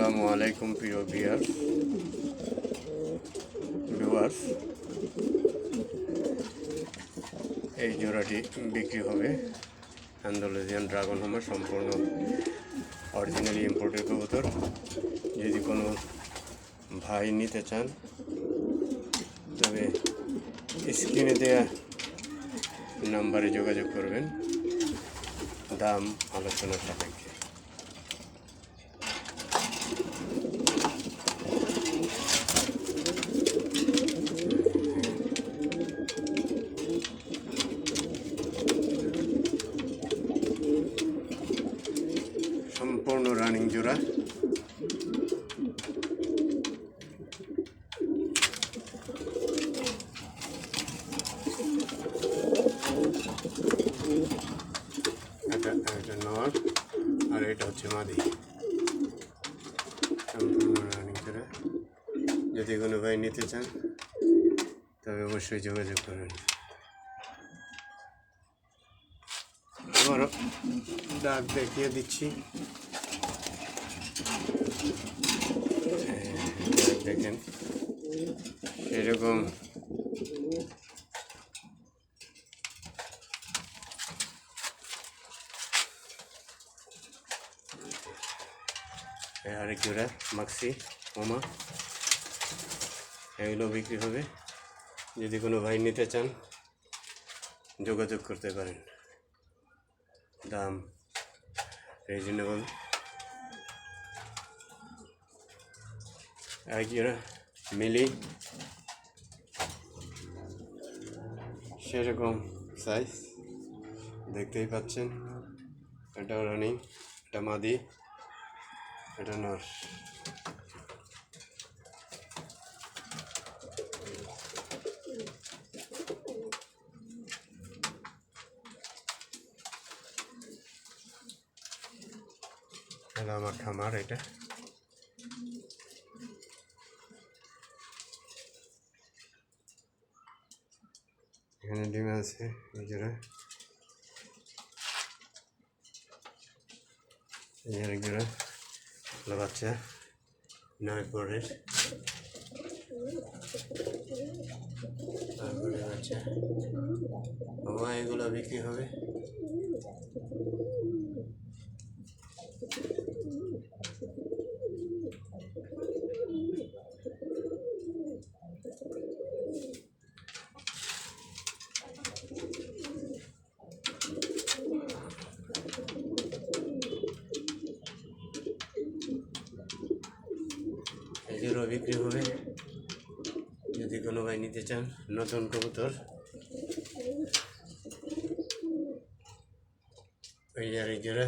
আসসালামু আলাইকুম, প্রিয় ভিয়ার ভিউয়ার্স এই জোড়াটি বিক্রি হবে আন্দোলজিয়ান ড্রাগন হোমের সম্পূর্ণ অরিজিনালি ইম্পোর্টেড কবুতর। যদি কোনো ভাই নিতে চান, তবে স্ক্রিনে দেওয়া নাম্বারে যোগাযোগ করবেন। দাম, আলোচনা সাপেক্ষে সম্পূর্ণ রানিং জোড়া এটা এটা আর এটা হচ্ছে মাদি রানিং যদি কোনো ভাই নিতে চান তবে অবশ্যই যোগাযোগ করবেন আবারও ডাক দেখিয়ে দিচ্ছি ডাক দেখেন। এরকম। আরেক জোড়া, মাক্সি ওমা এগুলো বিক্রি হবে। যদি কোনো ভাই নিতে চান, যোগাযোগ করতে পারেন। দাম রিজনেবল জোড়া মিলি সেরকম সাইজ দেখতেই পাচ্ছেন। এটা রানিং এটা মাদি, এটা নর আমার খামার, এটা। এখানে ডিম আছে জোড়া এই আরেক ভালো বাচ্চা, নয় পরের। তারপরে বাচ্চা। বাবা, এগুলো বিক্রি হবে? এগুলো বিক্রি হবে। যদি কোনো ভাই নিতে চান নতুন কবুতর। ওই আর এই জোড়া